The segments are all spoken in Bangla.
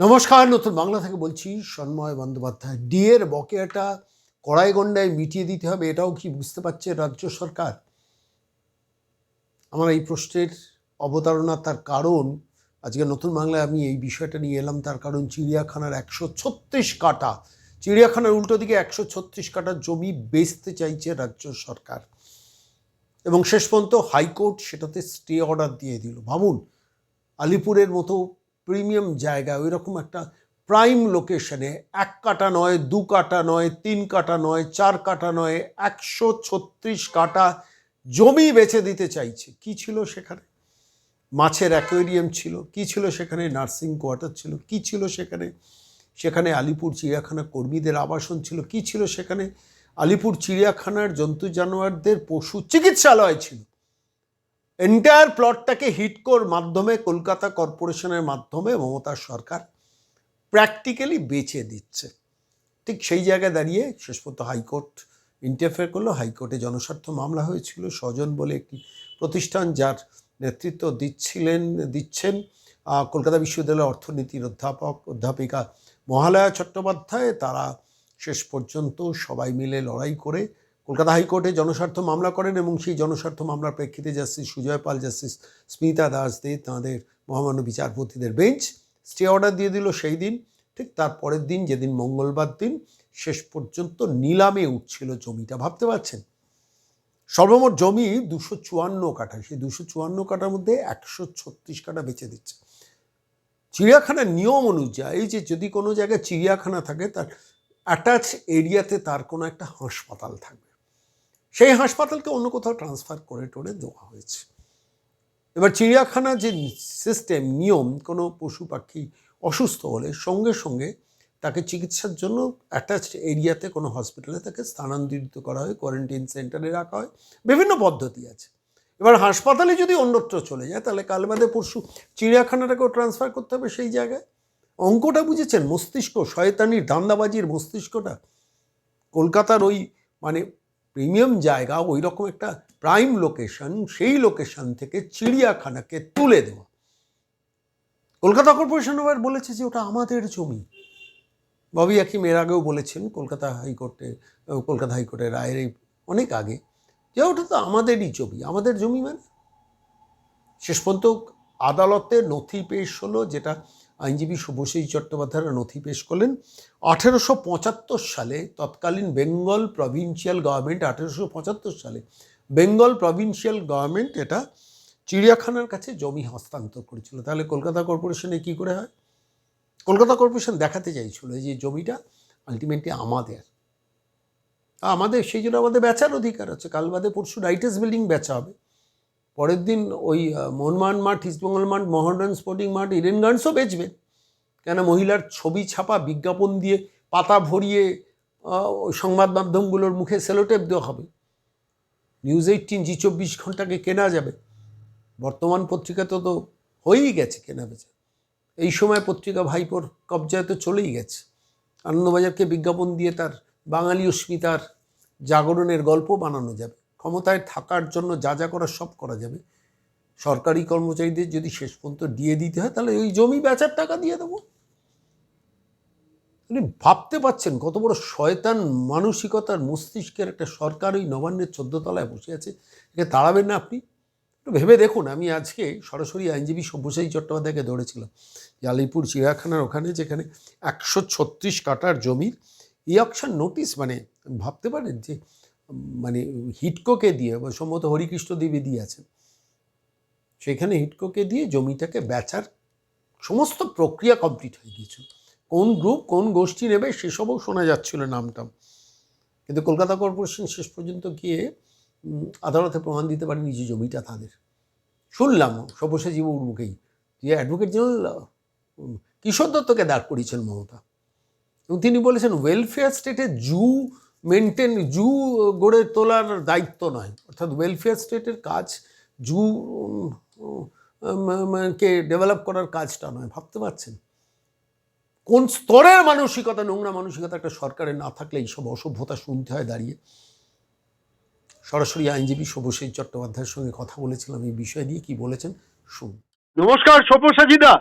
নমস্কার, নতুন বাংলা থেকে বলছি সন্ময় বন্দ্যোপাধ্যায়। ডিএর বকেয়াটা কড়াইগন্ডায় মিটিয়ে দিতে হবে, এটাও কি বুঝতে পারছে রাজ্য সরকার? আমার এই প্রশ্নের অবতারণা তার কারণ, আজকে নতুন বাংলায় আমি এই বিষয়টা নিয়ে এলাম, তার কারণ চিড়িয়াখানার একশো ছত্রিশ কাটা, চিড়িয়াখানার উল্টো দিকে একশো ছত্রিশ কাটা জমি বেচতে চাইছে রাজ্য সরকার। এবং শেষ পর্যন্ত হাইকোর্ট সেটাতে স্টে অর্ডার দিয়ে দিল। ভাবুন, আলিপুরের মতো প্রিমিয়াম জায়গা ওই রকম একটা প্রাইম লোকেশনে এক কাটা নয়, দু কাটা নয়, তিন কাটা নয়, চার কাটা নয়, একশো ছত্রিশ কাটা জমি বেছে দিতে চাইছে। কি ছিল সেখানে? মাছের অ্যাকোয়ারিয়াম ছিল, কি ছিল সেখানে? নার্সিং কোয়ার্টার ছিল, কি ছিল সেখানে? সেখানে আলিপুর চিড়িয়াখানা কর্মীদের আবাসন ছিল, কি ছিল সেখানে? আলিপুর চিড়িয়াখানার জন্তু জানোয়ারদের পশু চিকিৎসালয় ছিল। এন্টায়ার প্লটটাকে হিটকোর মাধ্যমে কলকাতা কর্পোরেশনের মাধ্যমে মমতা সরকার প্র্যাকটিক্যালি বেচে দিচ্ছে। ঠিক সেই জায়গায় দাঁড়িয়ে শেষ পর্যন্ত হাইকোর্ট ইন্টারফেয়ার করল। হাইকোর্টে জনস্বার্থ মামলা হয়েছিল। স্বজন বলে একটি প্রতিষ্ঠান যার নেতৃত্ব দিচ্ছিলেন, দিচ্ছেন কলকাতা বিশ্ববিদ্যালয়ের অর্থনীতির অধ্যাপক, অধ্যাপিকা মহালয়া চট্টোপাধ্যায়। তারা শেষ পর্যন্ত সবাই মিলে লড়াই করে কলকাতা হাইকোর্টে জনস্বার্থ মামলা করেন এবং সেই জনস্বার্থ মামলার প্রেক্ষিতে জাস্টিস সুজয় পাল, জাস্টিস স্মিতা দাস দে তাঁদের মহামান্য বিচারপতিদের বেঞ্চ স্টে অর্ডার দিয়ে দিল সেই দিন। ঠিক তার পরের দিন, যেদিন মঙ্গলবার দিন, শেষ পর্যন্ত নিলামে উঠছিল জমিটা। ভাবতে পারছেন? সর্বমোট জমি দুশো চুয়ান্ন কাঠা। সেই দুশো চুয়ান্ন কাঠার মধ্যে একশো ছত্রিশ কাঠা বেচে দিচ্ছে। চিড়িয়াখানার নিয়ম অনুযায়ী যে যদি কোনো জায়গায় চিড়িয়াখানা থাকে, তার অ্যাটাচ এরিয়াতে তার কোনো একটা হাসপাতাল থাকবে। সেই হাসপাতালকে অন্য কোথাও ট্রান্সফার করে টোরে দেওয়া হয়েছে। এবার চিড়িয়াখানা যে সিস্টেম নিয়ম, কোনো পশু পাখি অসুস্থ হলে সঙ্গে সঙ্গে তাকে চিকিৎসার জন্য অ্যাটাচড এরিয়াতে কোনো হসপিটালে তাকে স্থানান্তরিত করা হয় কোয়ারেন্টাইন সেন্টারে রাখা হয়, বিভিন্ন পদ্ধতি আছে। এবার হাসপাতালে যদি অন্যত্র চলে যায়, তাহলে কাল বাদে পরশু চিড়িয়াখানাটাকেও ট্রান্সফার করতে হবে সেই জায়গায়। অঙ্কটা বুঝেছেন? মস্তিষ্ক, শয়তানির ধান্দাবাজির মস্তিষ্কটা। কলকাতার ওই মানে প্রিমিয়াম জায়গা ওই রকম একটা প্রাইম লোকেশন সেই লোকেশন থেকে চিড়িয়াখানাকে তুলে দেওয়া কলকাতা কর্পোরেশন আবার বলেছে যে ওটা আমাদের জমি। ববি হাকিম এর আগেও বলেছেন, কলকাতা হাইকোর্টে, কলকাতা হাইকোর্টের রায়ের অনেক আগে যে ওটা তো আমাদেরই জমি, আমাদের জমি মানে। শেষ পর্যন্ত আদালতে নথি পেশ হলো যেটা আইনজীবী শুভশ্রী চট্টোপাধ্যায়রা নথি পেশ করলেন। আঠেরোশো পঁচাত্তর সালে তৎকালীন বেঙ্গল প্রভিন্সিয়াল গভর্নমেন্ট, আঠেরোশো পঁচাত্তর সালে বেঙ্গল প্রভিন্সিয়াল গভর্নমেন্ট এটা চিড়িয়াখানার কাছে জমি হস্তান্তর করেছিল। তাহলে কলকাতা কর্পোরেশনে কি করে হয়? কলকাতা কর্পোরেশন দেখাতে চাইছিল যে জমিটা আলটিমেটলি আমাদের। আমাদের, সেই জন্য আমাদের বেচার অধিকার আছে। কাল বাদে পরশু রাইটার্স বিল্ডিং বেচা হবে। পরের দিন ওই আহ, মোহনবাগান মাঠ ইস্টবেঙ্গল মাঠ মোহনবাগান স্পোর্টিং মাঠ ইডেন গার্ডসও বেচবে। কেন মহিলার ছবি ছাপা বিজ্ঞাপন দিয়ে পাতা ভরিয়ে সংবাদ মাধ্যমগুলোর মুখে সেলোটেপ দেওয়া হবে। নিউজ এইটিন জি চব্বিশ ঘন্টাকে কেনা যাবে। বর্তমান পত্রিকা তো তো হয়েই গেছে কেনা বেচা। এই সময় পত্রিকা ভাইপোর কবজায় তো চলেই গেছে। আনন্দবাজারকে বিজ্ঞাপন দিয়ে তার বাঙালি অস্মিতার জাগরণের গল্প বানানো যাবে। ক্ষমতায় থাকার জন্য যা যা করার সব করা যাবে। সরকারি কর্মচারীদের যদি শেষ পর্যন্ত দিয়ে দিতে হয়, তাহলে ওই জমি বেচার টাকা দিয়ে দেবো। আপনি ভাবতে পাচ্ছেন কত বড় শয়তান মানসিকতার মস্তিষ্কের একটা সরকার ওই নবান্নের চোদ্দ তলায় বসে আছে? একে তাড়াবেন না আপনি? একটু ভেবে দেখুন, আমি আজকে সরাসরি আইনজীবী সব্যসাচী চট্টোপাধ্যায়কে ধরেছিলাম। যে আলিপুর চিড়িয়াখানার ওখানে যেখানে একশো ছত্রিশ কাটার জমির ই অকশন নোটিশ মানে ভাবতে পারেন যে মানে হিটকোকে দিয়ে সম্ভবত হরিকৃষ্ণ দেবী দিয়ে আছেন সেখানে হিটকোকে দিয়ে জমিটাকে বেচার সমস্ত প্রক্রিয়া কমপ্লিট হয়ে গিয়েছিল। কোন গ্রুপ, কোন গোষ্ঠী নেবে, সেসবও শোনা যাচ্ছিল নামটাম কিন্তু কলকাতা কর্পোরেশন শেষ পর্যন্ত গিয়ে আদালতে প্রমাণ দিতে পারেনি যে জমিটা তাদের। শুনলাম সব্যসাচী বাবুর মুখেই যে অ্যাডভোকেট জেনারেল কিশোর দত্তকে দাঁড় করিয়েছেন মমতা। এবং তিনি বলেছেন ওয়েলফেয়ার স্টেটে জু মেনটেন জু গড়ে তোলার দায়িত্ব নয়। অর্থাৎ ওয়েলফেয়ার স্টেটের কাজ জু কে ডেভেলপ করার কাজটা নয়। ভাবতে পারছেন? কোন স্তরের মানসিকতা নোংরা মানসিকতা একটা সরকারের না থাকলে এইসব অসভ্যতা শুনতে হয় দাঁড়িয়ে? সরাসরি আইনজীবী শুভশ্রী চট্টোপাধ্যায়ের সঙ্গে কথা বলেছিলাম এই বিষয় নিয়ে। কি বলেছেন? শুন নমস্কার সব্যসাচীদা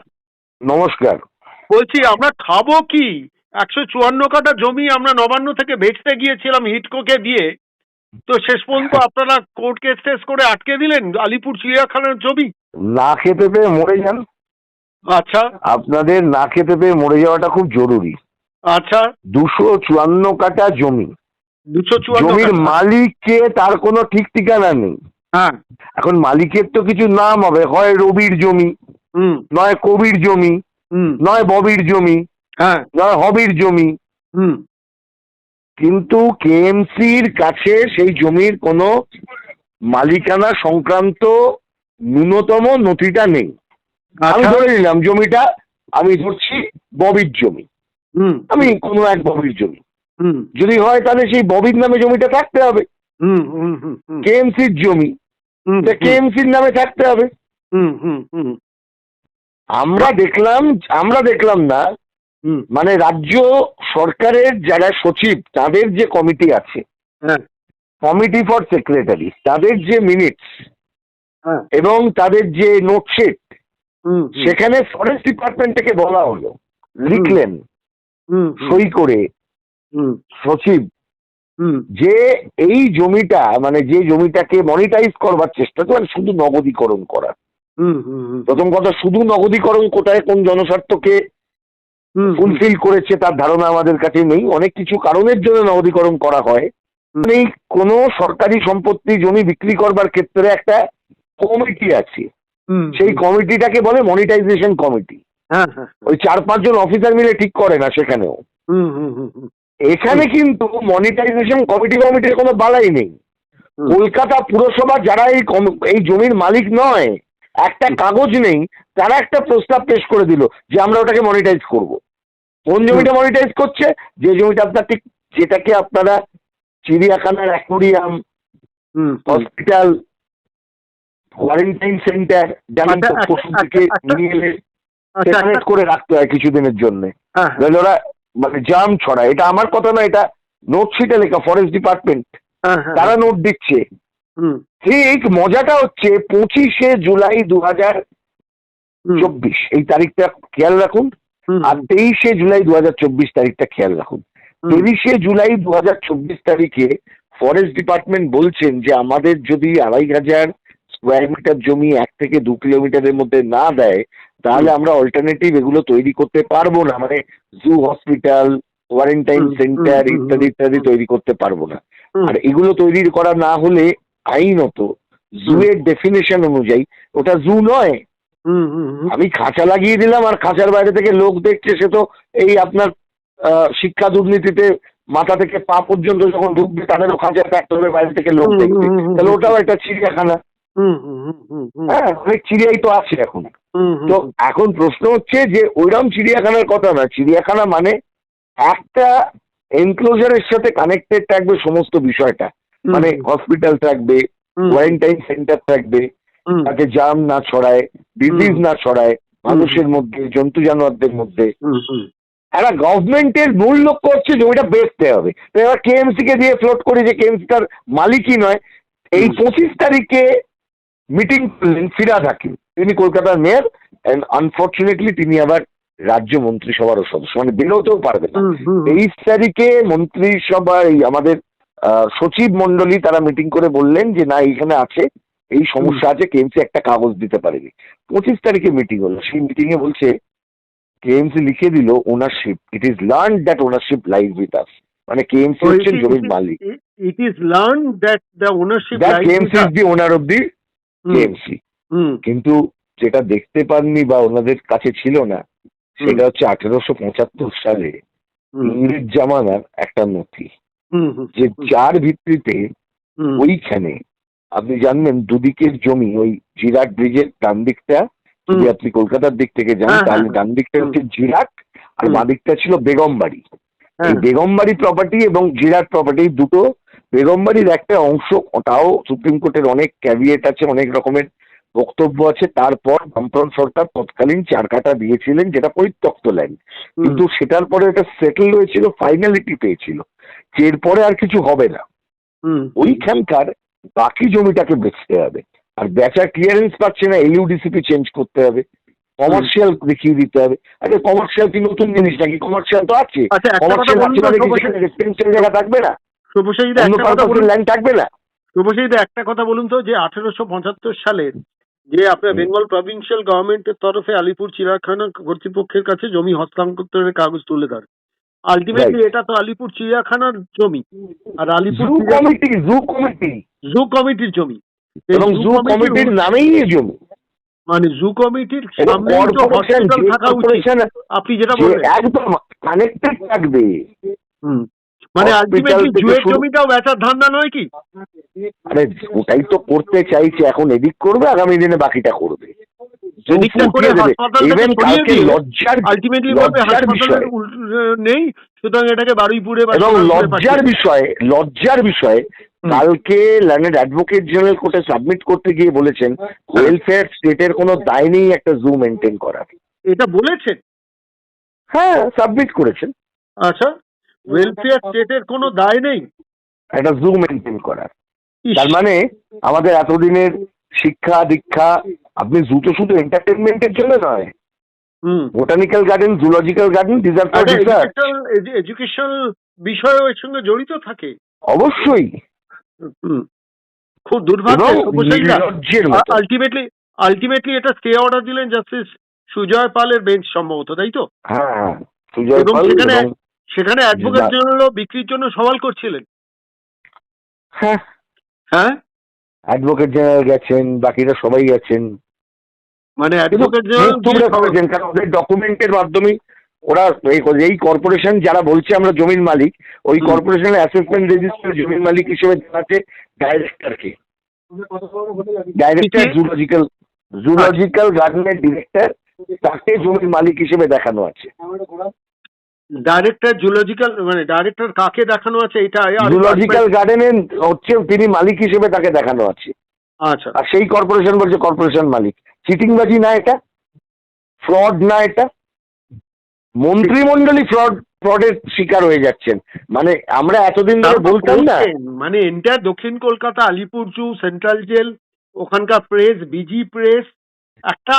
নমস্কার। বলছি আমরা খাব কি? একশো চুয়ান্ন কাটা জমি আমরা নবান্ন থেকে বেচতে গিয়েছিলাম হিটকোকে দিয়ে। তো শেষ পর্যন্ত আপনারা কোর্ট কেস টেস করে আটকে দিলেন আলিপুর চিড়িয়াখানার জমি? না খেতে পেয়ে মরে যান। আচ্ছা। আপনাদের না খেতে পেয়ে মরে যাওয়াটা খুব জরুরি। আচ্ছা। দুশো চুয়ান্ন কাটা জমি। দুশো চুয়ান্ন জমির তার কোনো ঠিক ঠিকানা নেই। হ্যাঁ। এখন মালিকের তো কিছু নাম হবে হয় রবির জমি হুম। নয় কবির জমি হুম। নয় ববির জমি হ্যাঁ। হবির জমি। হুম। কিন্তু কেএমসির কাছে সেই জমির কোনো মালিকানা সংক্রান্ত ন্যূনতম নথিটা নেই। আমি আচ্ছা ধরে নিলাম জমিটা আমি ধরছি ববির জমি। হুম। আমি কোনো এক ববির জমি। হুম। যদি হয় তাহলে সেই ববির নামে জমিটা থাকতে হবে। হুম হুম হুম হুম। কেএমসির জমি। হুম। কেএমসির নামে থাকতে হবে। হুম হুম হুম। আমরা দেখলাম আমরা দেখলাম না মানে রাজ্য সরকারের যারা সচিব তাদের যে কমিটি আছে হ্যাঁ। কমিটি ফর সেক্রেটারি তাদের যে মিনিটস হ্যাঁ। এবং তাদের যে নোটশিট হুম সেখানে ফরেস্ট ডিপার্টমেন্ট থেকে বলা হলো লিখলেন হুম সই করে হুম। সচিব হুম। যে এই জমিটা মানে যে জমিটাকে মনিটাইজ করবার চেষ্টা তো মানে শুধু নগদীকরণ করা হুম হুম হুম। প্রথম কথা শুধু নগদীকরণ কোথায় কোন জনস্বার্থকে ফুলফিল করেছে তার ধারণা আমাদের কাছে নেই। অনেক কিছু কারণের জন্য নগদীকরণ করা হয়। এই কোনো সরকারি সম্পত্তি জমি বিক্রি করবার ক্ষেত্রে একটা কমিটি আছে। সেই কমিটিটাকে বলে মনিটাইজেশন কমিটি হ্যাঁ হ্যাঁ ওই চার পাঁচজন অফিসার মিলে ঠিক করে না সেখানেও। এখানে কিন্তু মনিটাইজেশন কমিটি কমিটির কোনো বালাই নেই। কলকাতা পুরসভা যারা এই এই জমির মালিক নয় একটা কাগজ নেই তারা একটা প্রস্তাব পেশ করে দিল যে আমরা ওটাকে মনিটাইজ করব। কোন জমিটা মনিটাইজ করছে? যে জমিটা আপনার ঠিক যেটাকে আপনারা চিড়িয়াখানার অ্যাকোরিয়াম হুম হসপিটাল কোয়ারেন্টাইন সেন্টার যেমন আচ্ছা, পশুদেরকে আচ্ছা, আচ্ছা। নিয়ে এলে সেখানে করে রাখতে হয় কিছুদিনের জন্য। হ্যাঁ নাহলে ওরা মানে জাম ছড়ায় এটা আমার কথা না এটা নোটশিটে লেখা ফরেস্ট ডিপার্টমেন্ট হ্যাঁ হ্যাঁ। তারা নোট দিচ্ছে। ঠিক মজাটা হচ্ছে পঁচিশে জুলাই দু হাজার চব্বিশ। এই তারিখটা খেয়াল রাখুন। আর তেইশে জুলাই দু হাজার চব্বিশ তারিখটা খেয়াল রাখুন। তেইশে জুলাই দু হাজার চব্বিশ তারিখে ফরেস্ট ডিপার্টমেন্ট বলছেন যে আমাদের যদি আড়াই হাজার স্কোয়ার মিটার জমি এক থেকে দু কিলোমিটারের মধ্যে না দেয় তাহলে আমরা অল্টারনেটিভ এগুলো তৈরি করতে পারব না। মানে জু হসপিটাল কোয়ারেন্টাইন সেন্টার ইত্যাদি ইত্যাদি তৈরি করতে পারব না। আর এগুলো তৈরি করা না হলে আইনত জু এর ডেফিনেশন অনুযায়ী ওটা জু নয়। হুম, হুম, হুম, আমি খাঁচা লাগিয়ে দিলাম আর খাঁচার বাইরে থেকে লোক দেখছে সে তো এই আপনার শিক্ষা দুর্নীতিতে মাথা থেকে পা পর্যন্ত যখন ঢুকবে তাদেরও খাঁচা থাকতে হবে বাইরে থেকে লোক দেখবে। তাহলে ওটাও একটা চিড়িয়াখানা। হুম, হুম, হুম, হুম, হুম, হ্যাঁ অনেক চিড়িয়াই তো আছে এখন। তো এখন প্রশ্ন হচ্ছে যে ওইরকম চিড়িয়াখানার কথা না। চিড়িয়াখানা মানে একটা এনক্লোজারের সাথে কানেক্টেড থাকবে সমস্ত বিষয়টা। মানে হসপিটাল থাকবে কোয়ারেন্টাইন সেন্টার থাকবে যাতে জাম না ছড়ায় ডিজিজ না ছড়ায় মানুষের মধ্যে জন্তু জানোয়ারদের মধ্যে। একটা গভর্নমেন্টের মূল লক্ষ্য হচ্ছে জমিটা বেচতে হবে। তো এবার কেএমসি কে দিয়ে ফ্লোট করি যে কেএমসি তার মালিকই নয়। এই পঁচিশ তারিখে মিটিং করলেন ফিরাদ হাকিম তিনি কলকাতার মেয়র অ্যান্ড আনফর্চুনেটলি তিনি আবার রাজ্য মন্ত্রিসভারও সদস্য। মানে বেরোতেও পারবে না। তেইশ তারিখে মন্ত্রিসভা এই আমাদের সচিব মন্ডলী তারা মিটিং করে বললেন যে না এইখানে আছে এই সমস্যা আছে কেএমসি একটা কাগজ দিতে পারেনি। পঁচিশ তারিখে মিটিং হলো। সেই মিটিং এ বলছে কেএমসি লিখে দিল ownership it is learn that ownership live with us মানে কেএমসি is- জমির মালিক। It is learned that the ownership that KMC is the owner of the KMC কিন্তু যেটা দেখতে পাননি বা ওনাদের কাছে ছিল না সেটা হচ্ছে আঠেরোশো পঁচাত্তর সালে ইংরেজ জামানার একটা নথি। যে যার ভিত্তিতে ওইখানে আপনি জানবেন দুদিকের জমি ওই জিরাট ব্রিজের ডান দিকটা যদি আপনি কলকাতার দিক থেকে যান হ্যাঁ, তাহলে হ্যাঁ, ডান দিকটা হচ্ছে জিরাট আর। বাঁ দিকটা ছিল বেগমবাড়ি। এই হ্যাঁ, বেগমবাড়ি প্রপার্টি এবং জিরাট প্রপার্টি দুটো বেগমবাড়ির একটা অংশ ওটাও সুপ্রিম কোর্টের অনেক ক্যাভিয়েট আছে অনেক রকমের বক্তব্য আছে। তারপর বামফ্রন্ট সরকার তৎকালীন চার কাটা দিয়েছিলেন যেটা পরিত্যক্ত ল্যান্ড কিন্তু সেটার পরে এটা সেটেল হয়েছিল ফাইনালিটি পেয়েছিল। যে এরপরে আর কিছু হবে না। হুম, ওইখানকার বাকি জমিটাকে বেচতে হবে। আর বেচার ক্লিয়ারেন্স পাচ্ছে না এলইউডিসিপি চেঞ্জ করতে হবে। কমার্শিয়াল দেখিয়ে দিতে হবে। আরে কমার্শিয়াল কি নতুন জিনিস নাকি? কমার্শিয়াল তো আছে। আচ্ছা কমার্শিয়াল আছে মানে কি সেখানে রেসিডেন্সিয়াল জায়গা থাকবে না। শুভশ্রীদা একটা কথা বলুন। ল্যান্ড থাকবে না। শুভশ্রীদা একটা কথা বলুন তো যে আঠেরোশো পঁচাত্তর সালের যে আপনার বেঙ্গল প্রভিন্সিয়াল গভর্নমেন্টের তরফে আলিপুর চিড়িয়াখানা কর্তৃপক্ষের কাছে জমি হস্তান্তরের কাগজ তুলে ধরে আলটিমেটলি এটা তো আলিপুর চিড়িয়াখানার জমি। আর Alipur zoo committee zoo committee zoo কমিটির জমি। এবং জু কমিটির নামেই জমি। মানে জু কমিটির সামনে তো হসপিটাল থাকা উচিত। আপনি যেটা যে বললেন। একদম কানেক্টেড থাকবে। হুম। মানে আলটিমেটলি জুয়ের জমিটাও বেচার ধান্দা নয় কি? আরে ওটাই তো করতে চাইছে এখন এদিক করবে আগামী দিনে বাকিটা করবে। করে কালকে লজ্জার আলটিমেটলি লজ্জার বিষয়। নেই। সুতরাং এটাকে বারুইপুরে এবং লজ্জার বিষয়ে লজ্জার বিষয়ে কালকে ল্যান্ডেড অ্যাডভোকেট জেনারেল কোর্টে সাবমিট করতে গিয়ে বলেছেন ওয়েলফেয়ার স্টেটের কোনো দায় নেই একটা জু মেনটেন করার। এটা বলেছেন? হ্যাঁ সাবমিট করেছেন। আচ্ছা ওয়েলফেয়ার স্টেটের কোনো দায় নেই? একটা জু মেনটেন করার। তার মানে আমাদের এতদিনের শিক্ষা দীক্ষা আপনি জু তো শুধু এন্টারটেনমেন্টের জন্য নয় botanical garden zoological garden for research educational বিষয়ও এর সঙ্গে জড়িত থাকে? অবশ্যই। খুব দুর্ভাগ্য আলটিমেটলি আলটিমেটলি এটা স্টে অর্ডার দিলেন জাস্টিস সুজয় পালের বেঞ্চ সম্ভবত তাই তো? হ্যাঁ হ্যাঁ। সুজয় পাল সেখানে সেখানে অ্যাডভোকেট না। জেনারেলও বিক্রির জন্য সওয়াল করছিলেন। হ্যাঁ। হ্যাঁ? অ্যাডভোকেট জেনারেল গেছেন বাকিরা সবাই গেছেন। মানে অ্যাডভোকেট ওদের ডকুমেন্টের মাধ্যমে ওরা এই কর্পোরেশন যারা বলছে আমরা জমির মালিক ওই। কর্পোরেশনের অ্যাসেসমেন্ট রেজিস্টার জমির মালিক হিসেবে জানাচ্ছে ডাইরেক্টরকে ডাইরেক্টর জুলজিক্যাল জুলজিক্যাল গার্ডেনের ডিরেক্টর তাকে জমির মালিক হিসেবে দেখানো আছে। ডাইরেক্টর জুলজিক্যাল মানে ডাইরেক্টর কাকে দেখানো আছে এটা জুলজিক্যাল গার্ডেনের হচ্ছে তিনি মালিক হিসেবে তাকে দেখানো আছে। আচ্ছা। আর সেই কর্পোরেশন বলছে কর্পোরেশন মালিক। চিটিংবাজি না এটা ফ্রড না এটা। মন্ত্রিমণ্ডলী ফ্রড ফ্রডের শিকার হয়ে যাচ্ছেন। মানে আমরা এতদিন ধরে বলতাম না। মানে এন্টার দক্ষিণ Kolkata Alipur zoo central jail ওখানকার প্রেস বিজি প্রেস একটা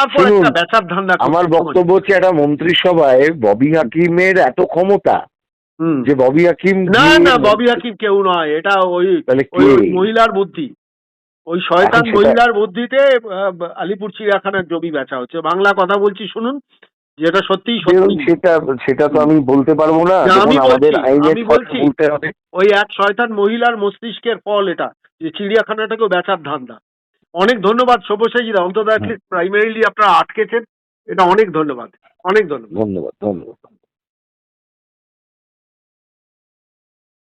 বেচার ধান্দা আমার বক্তব্য হচ্ছে একটা মন্ত্রিসভায় ববি হাকিমের এত ক্ষমতা হুম। যে ববি হাকিম না না ববি হাকিম কেউ নয়। এটা? ওই মহিলার বুদ্ধি। ওই শয়তান এখন মহিলার বুদ্ধিতে আলিপুর চিড়িয়াখানার জমি বেচা হচ্ছে। বাংলা কথা বলছি শুনুন যেটা সত্যি। সেটা সেটা তো আমি বলতে পারব না। আমি বলছি, আমি বলছি। ওই এক শয়তান মহিলার মস্তিষ্কের ফল এটা যে চিড়িয়াখানাটাকেও বেচার ধান্দা। অনেক ধন্যবাদ সব্যসাচীরা অন্তত প্রাইমারিলি আপনারা আটকেছেন। এটা অনেক ধন্যবাদ অনেক ধন্যবাদ। ধন্যবাদ ধন্যবাদ।